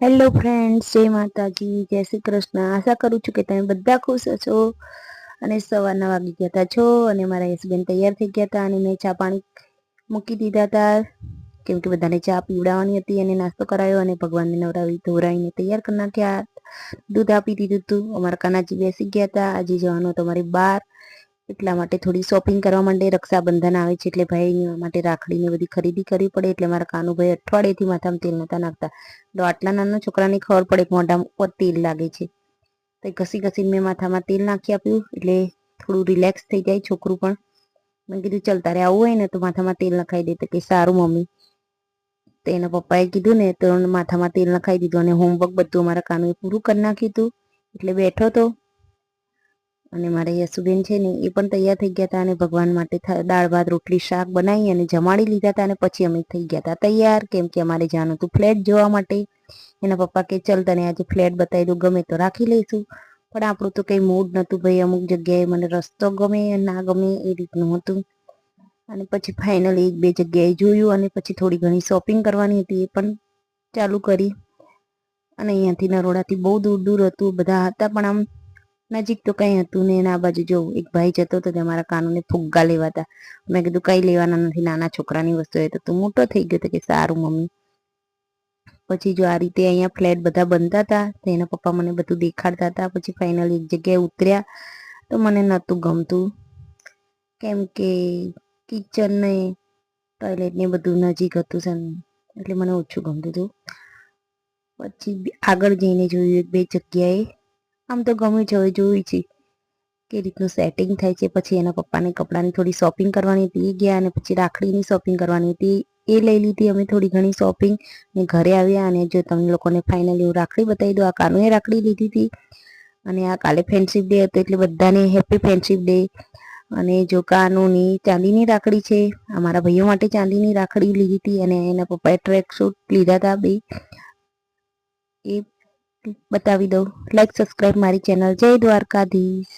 Hello friends જય માતાજી. જય શ્રી કૃષ્ણ. આશા કરું છું કે તમે બધા ખુશ છો અને સવારના વાગી ગયા હતા છો? અને મારા હસબન્ડ તૈયાર થઈ ગયા હતા અને મેં ચા પાણી મૂકી દીધા હતા કેમ કે બધાને ચા પીવડાવવાની હતી અને નાસ્તો કરાયો અને ભગવાનને નવરાવી ધોરાઈને તૈયાર કરી નાખ્યા. દૂધ આપી દીધું હતું. અમારા કાનાજી બેસી ગયા હતા આજે જવાનું તમારી બાર. એટલા માટે થોડી શોપિંગ કરવા માટે રક્ષાબંધન આવે છે એટલે ભાઈ માટે રાખડીને બધી ખરીદી કરવી પડે એટલે મારા કાનુભાઈ અઠવાડિયેથી માથામાં તેલ નતા નાખતા. તો આટલા નાના છોકરાને ખબર પડે કે મોઢામાં તેલ લાગે છે. તો ઘસી ઘસીને મેં માથામાં તેલ નાખી આપ્યું એટલે થોડું રિલેક્સ થઈ જાય છોકરું પણ. મેં કીધું, ચાલ તારે આવું હોય ને તો માથામાં તેલ નખાઈ દે. તો કે, સારું મમ્મી. તો એના પપ્પાએ કીધું ને તો માથામાં તેલ નખાઈ દીધું અને હોમવર્ક બધું અમારા કાનુએ પૂરું કરી નાખ્યું હતું એટલે બેઠો તો અને મારા યસુબેન છે ને એ પણ તૈયાર થઈ ગયા હતા અને ભગવાન માટે દાળ ભાત, રોટલી, શાક બનાવી અને જમાડી લીધા હતા અને પછી અમે થઈ ગયા હતા તૈયાર. કેમ કે અમારે જવાનું હતું ફ્લેટ જોવા માટે. એના પપ્પા કે, ચલ તને આજે ફ્લેટ બતાવી દઉં, ગમે તો રાખી લઈશું. પણ આપણું તો કંઈ મૂડ નહોતું ભાઈ, અમુક જગ્યાએ મને રસ્તો ગમે ના ગમે એ રીતનું હતું. અને પછી ફાઇનલી એક બે જગ્યાએ જોયું અને પછી થોડી ઘણી શોપિંગ કરવાની હતી એ પણ ચાલુ કરી. અને અહીંયાથી નરોડાથી બહુ દૂર દૂર હતું, બધા હતા પણ આમ નજીક તો કંઈ હતું ને એના બાજુ જો એક ભાઈ જતો હતો તે મારા કાનોને ફુગ્ગા લેવાતા. મેં કીધું કંઈ લેવાના નથી, નાના છોકરાની વસ્તુ એ તો તું મોટો થઈ ગયો તો કે સારું મમ્મી. પછી જો આ રીતે અહીંયા ફ્લેટ બધા બનતા હતા, તો એના પપ્પા મને બધું દેખાડતા હતા. પછી ફાઇનલી એક જગ્યાએ ઉતર્યા તો મને નહોતું ગમતું. કેમ કે કિચન ને ટોયલેટ ને બધું નજીક હતું છે એટલે મને ઓછું ગમતું હતું. પછી આગળ જઈને જોયું એક બે જગ્યાએ આમ તો ગમે છે, હવે જોયું છે કે રીતનું સેટિંગ થાય છે, પછી એના પપ્પાને કપડાની થોડી શોપિંગ કરવાની હતી, એ ગયા અને પછી રાખડીની શોપિંગ કરવાની હતી. એ લઈ લીધી, અમે થોડી ઘણી શોપિંગ ને ઘરે આવ્યા અને જો તમને લોકોને ફાઇનલી હું રાખડી બતાવી દઉં આ કાનુએ રાખડી લીધી હતી અને આ કાલે ફ્રેન્ડશિપ ડે હતો, એટલે બધાને હેપી ફ્રેન્ડશિપ ડે અને જો કાનુની ચાંદીની રાખડી છે અમારા ભાઈઓ માટે ચાંદીની રાખડી લીધી હતી અને એના પપ્પાએ ટ્રેક સૂટ લીધા હતા બે. એ બતાવી દઉં. લાઈક સબસ્ક્રાઈબ મારી ચેનલ જય દ્વારકાધીશ.